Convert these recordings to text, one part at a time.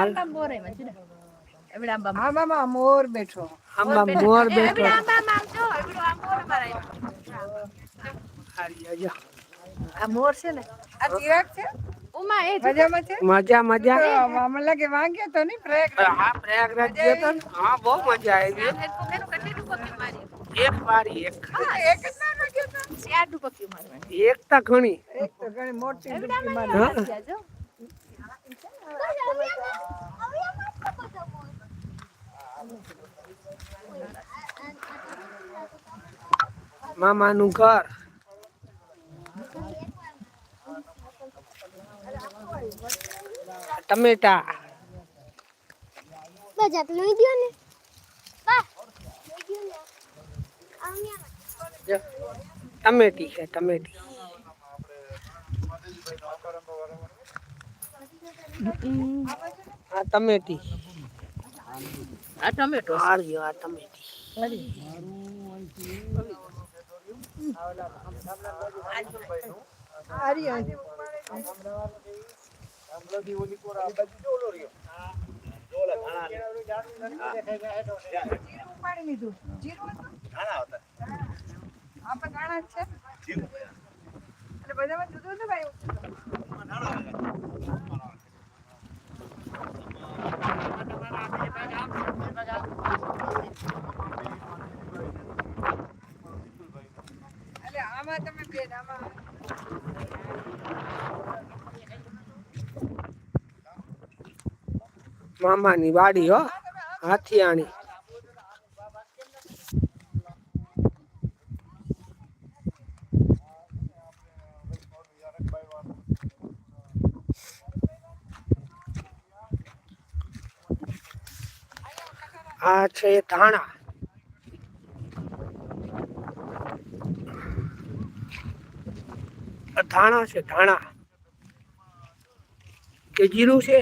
આંબા મોર એમાં છે ને. એવડા આંબા આંબામાં મોર બેઠો. આંબા મોર બેઠો. આંબામાં જો એવડો આ મોર અમારા હારી જો. આ મોર છે ને. આ ચિરાગ છે? ઉમા એ મજામાં છે? મજા મજા. તો મને લાગે વાગ્યો તો નહીં પ્રયાગ હા પ્રયાગરાજ ગયો તો હા બહુ મજા આવી એનું કેટલી ડૂબકી મારી? એક વારી એક. એક જ ના વાગ્યો તો. ચાર ડૂબકી મારવાની એક તા ઘણી. એક તો ઘણી મોટી ડૂબકી. મામાનું ઘર. ટમેટા. બજાક લઈ દ્યો ને? ટમેટી છે ટમેટી. આ ટમેટી આ ટમેટો આળ્યો આ ટમેટી હારી હારી. જીરું ઉપાડી લીધું જીરું હતું? આપણે જ છે એટલે બધામાં જુદું જુદું ભાઈ આમાં તમે બેન આમાં. મામાની વાડી હો હાથીયાણી આ છે ધાણા. આ ધાણા છે, ધાણા. કે જીરું છે?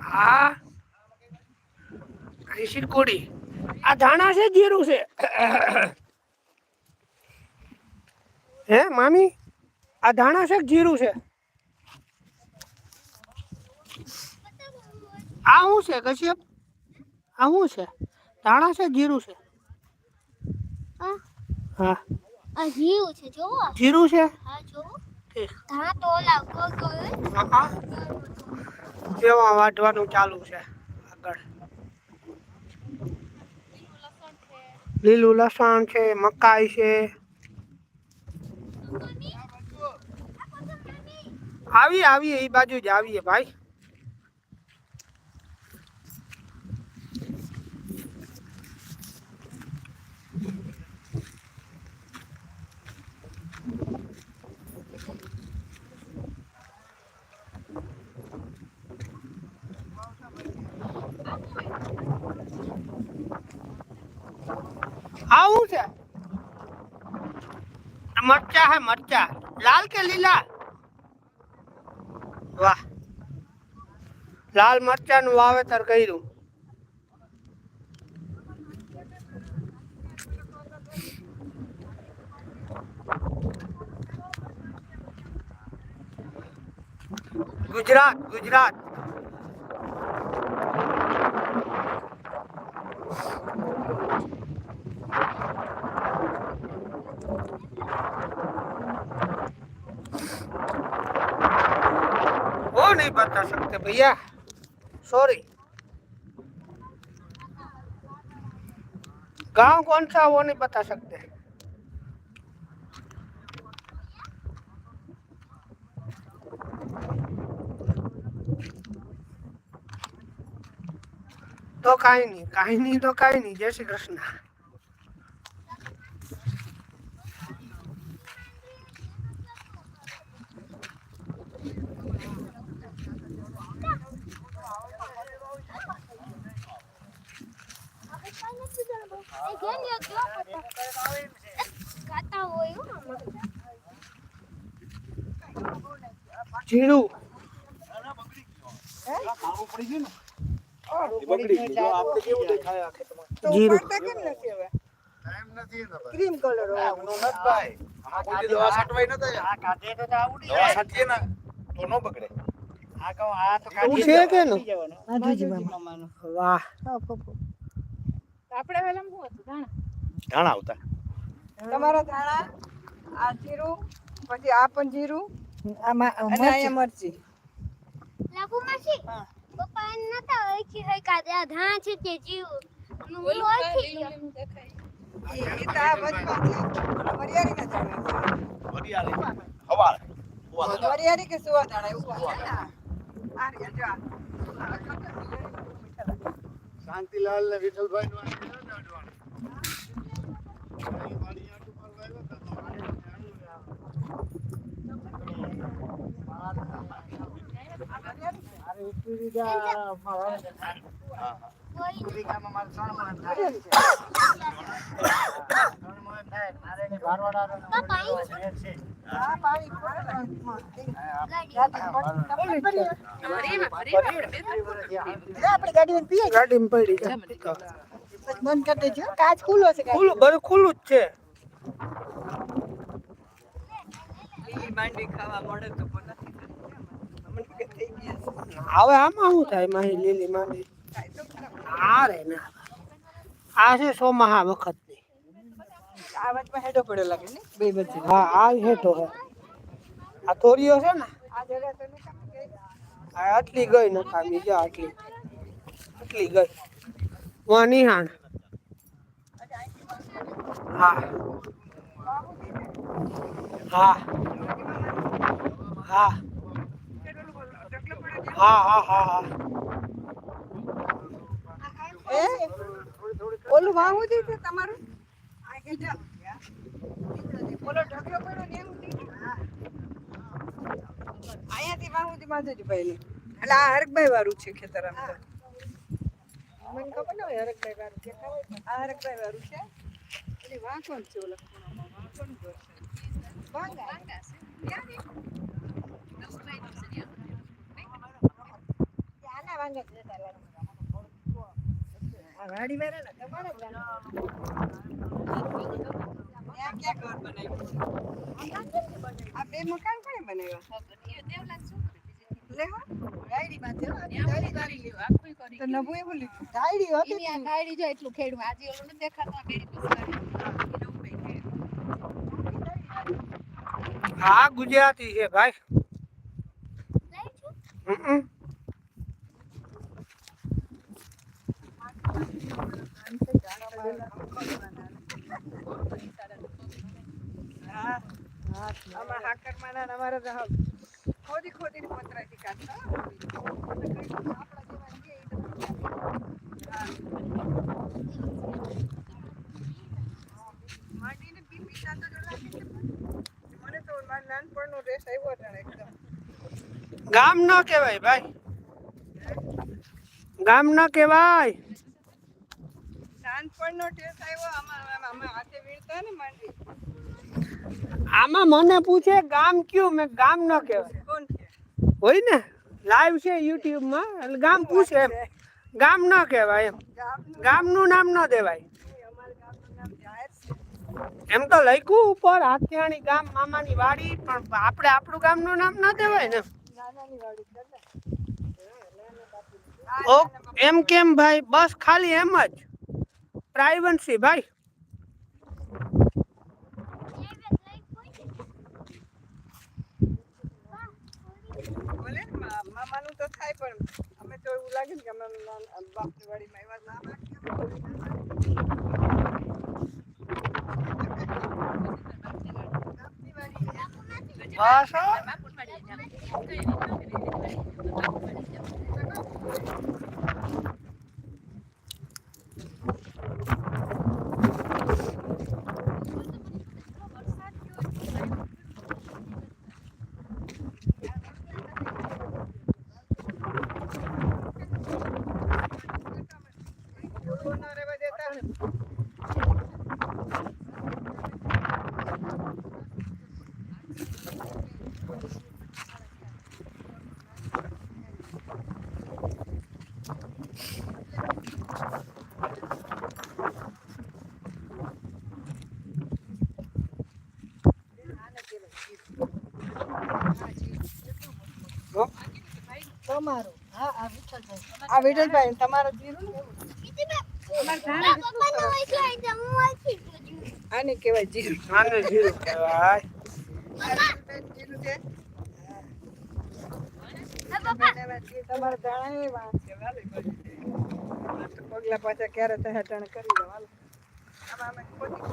હા ઋષિ કોડી આ ધાણા છે, જીરું છે. હે, મામી? આ ધાણા છે જીરું છે? આ શું છે કશ્યપ? આ શું છે? ધાણા છે જીરું છે? હા. આ જીરું છે જોવો જીરું છે? હા જોવો ઠીક. તો ઓલા ગોળ ગોળ હોય. વાટવાનું ચાલુ છે આગળ. લીલું લસણ છે મકાઈ છે. આવી આવી એ બાજુ જ આવીએ ભાઈ. આવું છે? મરચા હે મરચા. લાલ કે લીલા? વાહ. લાલ મરચા નું વાવેતર કર્યું. ગુજરાત ગુજરાત. बता सकते भैया सॉरी गांव कौन सा वो नहीं बता सकते તો કાંઈ નહીં કાંઈ નહીં તો કાંઈ નહીં જય શ્રી કૃષ્ણ જીરું બગડી ક્રીમ કલર આ તો આ આ વાહ. આપણે વેલમ શું હતું ધાણા. ધાણા આવતા. તમારા ધાણા આ જીરું પછી આ પણ જીરું આમાં અને આ મરચી. લાગુ માસી પપ્પા એમ નતા ઓળખી હોય કે આ ધાણા છે તે જીવ હું ઓળખી ગયો. ઈ તો આ વચમાં છે. વરિયાળીના ધાણા વરિયાળી હવાળ. વરિયાળી કે સુવા ધાણા એવું આ. આ રહ્યા જો આ. શાંતિલાલ ને વિઠ્ઠલભાઈ નું કોઈ વરિયાળી છે. કાચ ખુલ્લો છે ખુલ્લું બધું ખુલ્લું જ છે. હવે આમાં શું થાય? માહી લીલી માંડી. આ રે ના આ. છે સોમાહા વખતની આ વચમાં હેડો પડ્યો લાગે ને બે વચ્ચે હા આ હેઠો હે આ થોરીઓ છે ને આ જગ્યા તો નહીં કામ કે આ આટલી ગઈ નકામી જો આટલી આટલી ગઈ વાં નિહાણ હા હા હા હા હા હા હા એ ઓલું વાહું દી છે તમારું આ કે જો ઓલો ઢગલો પડ્યો ને એવું દી અહીંયાથી વાહુથી દી માધુજી ભાઈ એટલે આ હરકભાઈ વાળું છે ખેતર આમ તો મને ખબર ન હોય હરકભાઈ વાળું ખેતર આ હરકભાઈ વાળું છે? એટલે વાં છે ઓલા વાં કોણ છે? વાંગા. વાડી વાળા ને તમારા ક્યાં ઘર બનાવ્યું? આ બે મકાન કોણે બનાવ્યા હો, ગુજરાતી છે ભાઈ Thank હા, હા. આમાં હાકરમાંના અમારા તો ખોદી ખોદીને પતરાથી કાઢતા આપણા જેવા. માંડીને બી પીતા તો. મને તો મારા નાનપણનો ડ્રેસ આવ્યો જાણે એકદમ ગામ ન કહેવાય ભાઈ ગામ ન કહેવાય નાનપણનો ટેસ્ટ આવ્યો આમાં આમાં હાથે વીણતા ને માંડવી આમાં મને પૂછે ગામ કયું? મેં ગામ ન કહેવાય. હોય ને? લાઈવ છે યુટ્યુબમાં એટલે ગામ પૂછે એમ. ગામ ન કહેવાય એમ. ગામનું નામ ન દેવાય. એમ તો લખ્યું ઉપર હાથિયાણી ગામ મામાની વાડી. પણ આપણે આપણું ગામનું નામ ન દેવાય ને? એમ કેમ ભાઈ? બસ ખાલી એમ જ. પ્રાઇવન્સી ભાઈ ભલે ને મા- તો થાય, પણ અમે તો એવું લાગે ને કે અમે બાપની વાડીમાં એવા ના વાડી. બસ હો. જોડો ન રહેવા દેતા. તમારું હા આ વિઠ્ઠલભાઈ. આ વિઠ્ઠલભાઈ તમારા છું. આને કહેવાય જીરું આને જીરું કહેવાય. જીરું છે હા, પપ્પા! તમારા ધાણા એ વાત છે વાલી બધી. આ તો પગલા પાછા ક્યારે તહેટણ કરી દો હાલો આમાં અમે ખોટી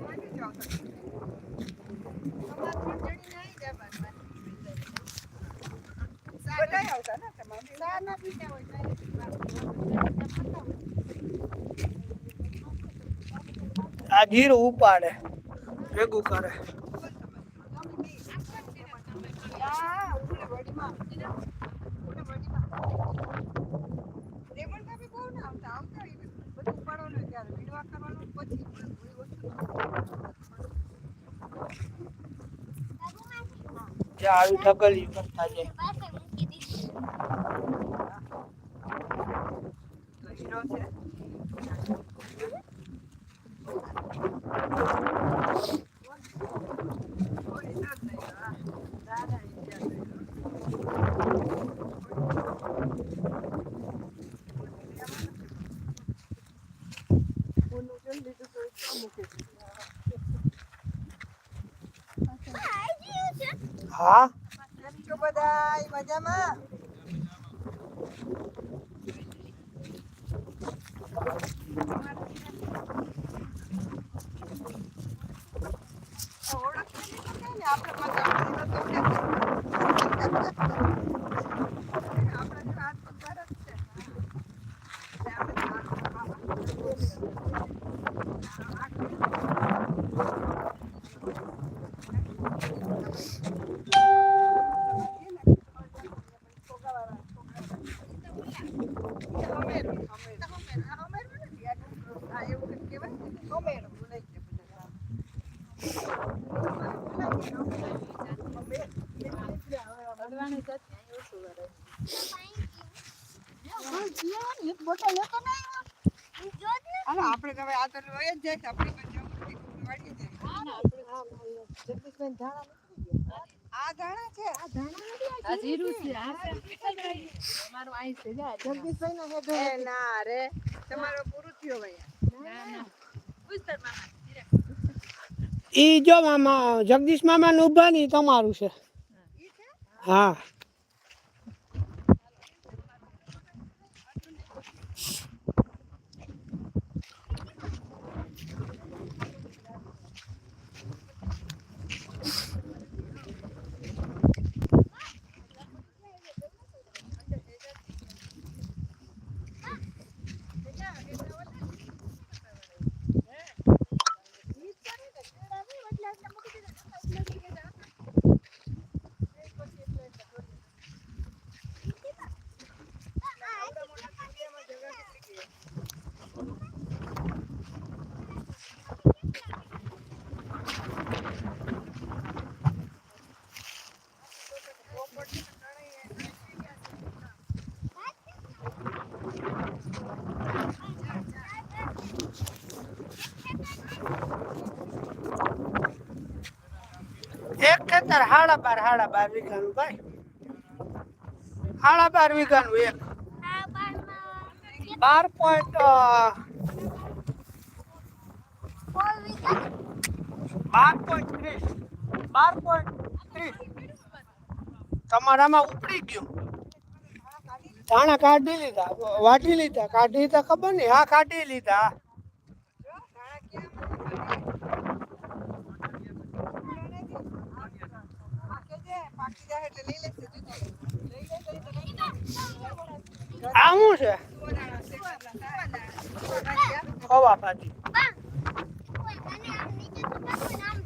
માની જાઓ તમે. તમારે પણ જડીને આવી જાય બાદ બાદ. બધાય આવતા ને તમારે ચા ના પીતા હોય તો આ જીરું ઉપાડે ભેગું કરે આ ઉભરે વડીમાં ઉભરે વડીમાં રેમણ કાપી બહુ ના આવતા આવતા એ બધું ઉપાડવાનું ત્યારે વીણવા કરવાનું પછી ઉપાડે. ભેગું કરે. આવી ઠકલી કરતા જાય પાસે મૂકી દીધી. હીરો છે કોઈ ના થાય, હા. દાદા ઈ ગયા છે. ઓનું જેમ લીધું તો એ તો મૂકે છે. પપ્પા, આઈ ગયું છે? હા? કેમ મજામાં? ને? આપણે પાછા આપણે તો કે આપણે તો હાથ પગાર જ છે એટલે આપણે તો હાથ હું જોત ને. આપણે તો તો જ જાય આ છે. આ ના રે. તમારો પૂરું થયો ભાઈ. ઈ જો મામા જગદીશ મામા નું ઊભા ની તમારું છે? હા. એક ખેતર હાડા બાર હાડા બાર વીઘાનું ભાઈ. હાડા બાર વીઘાનું એક. બાર પોઈન્ટ બાર પોઈન્ટ ત્રીસ. બાર પોઈન્ટ ત્રીસ. તમારામાં ઉપડી ગયું. ધાણા કાઢી લીધા, વાટી લીધા, કાઢી લીધા, ખબર નહીં. હા, કાઢી લીધા. પાકી જાય એટલે લઈ લેશે જોજો. લઈ લે, લઈ લે, લઈ લે. આ શું છે સુવર્ણ છે, સુવર્ણ. ખવા પાછી નામ અને આમ નીચે તો કોઈ નામ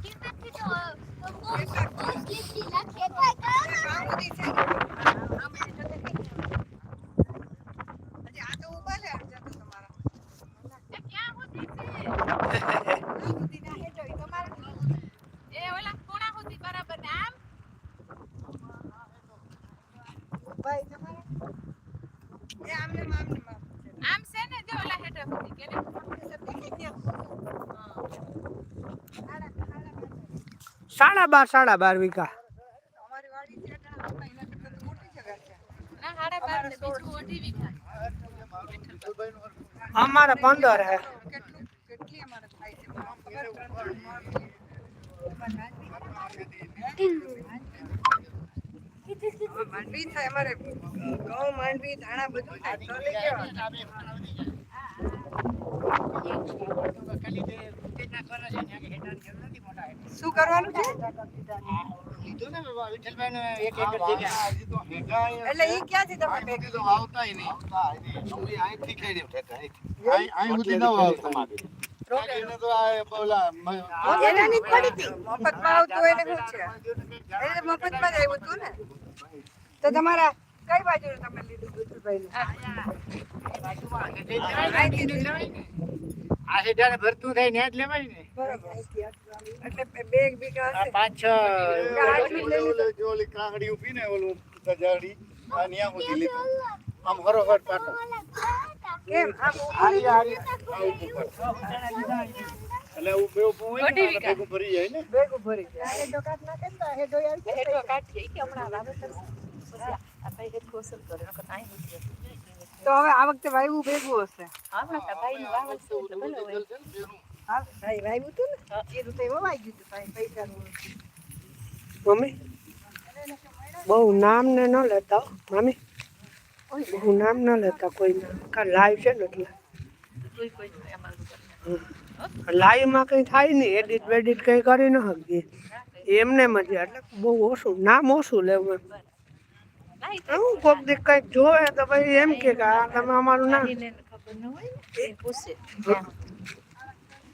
साढ़ा बार साढ़ा बार बीघा हमारा पंद्रह है मांडवी था हमारे गाँव मांडवी थाना बदू શું કરવાનું છે. એટલે ઈ ક્યાંથી તમે ભેગું તો નહીં. અહીંથી ખેડી. અહીં- સુધી ન આવતા. તમારા કઈ બાજુ તમે લીધું વિઠ્ઠલભાઈ આ હેઠાને ભરતું થાય ને જ લેવાય ને. બરોબર એટલે બે- બે વીઘા પાંચ છ ઓલી કાંગડી ઊભી ને ઓલું ગજાડી આ ન્યા લીધું. આમ હરોહર પાટો કેમ? આમ હારી હારી આ ઊભું પાટો. એટલે હું બે ઊભું હોય ને ભેગું ભરી જાય ને. ભેગું ભરી જાય. હેડો કાઢ નાખે ને હેડો યાર હેડો કાઢીએ કે હમણાં વાવેતર તો હવે આ વખતે વાયવું ભેગું હશે. ભાઈ વાવ્યું હતું ને? એ રીતે વવાઈ ગયું હતું ભાઈ મમ્મી? બહુ નામ ને ન લેતા મમ્મી. બહુ નામ ન લેતા કોઈ કા લાઈવ છે ને એટલે. લાઈવમાં કઈ થાય નહીં એડિટ વેડિટ કઈ કરી ન શકીએ. એમને મજા એટલે બહુ ઓછું નામ ઓછું લેવું એમ. હું કોક દી કંઈક જોવે તો પછી એમ કે કે આ તમે અમારું નામ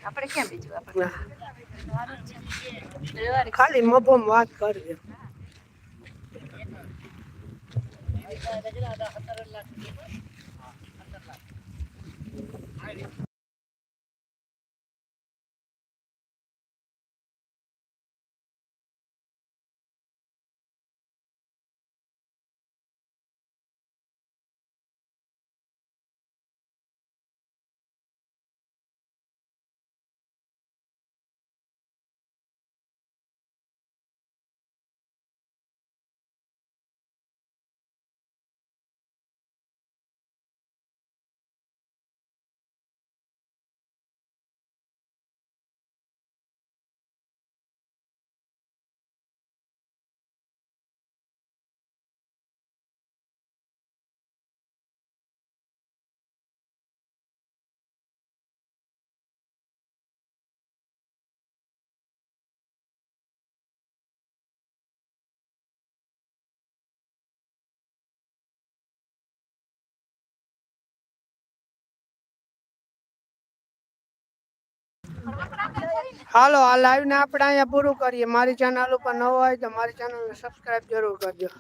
આપણે ક્યાં બીજું આપણે? ખાલી મફમ વાત કરજે. હાલો, આ લાઈવ ને આપણે અહીંયા પૂરું કરીએ. મારી ચેનલ ઉપર નવો હોય તો મારી ચેનલને સબસ્ક્રાઈબ જરૂર કરજો.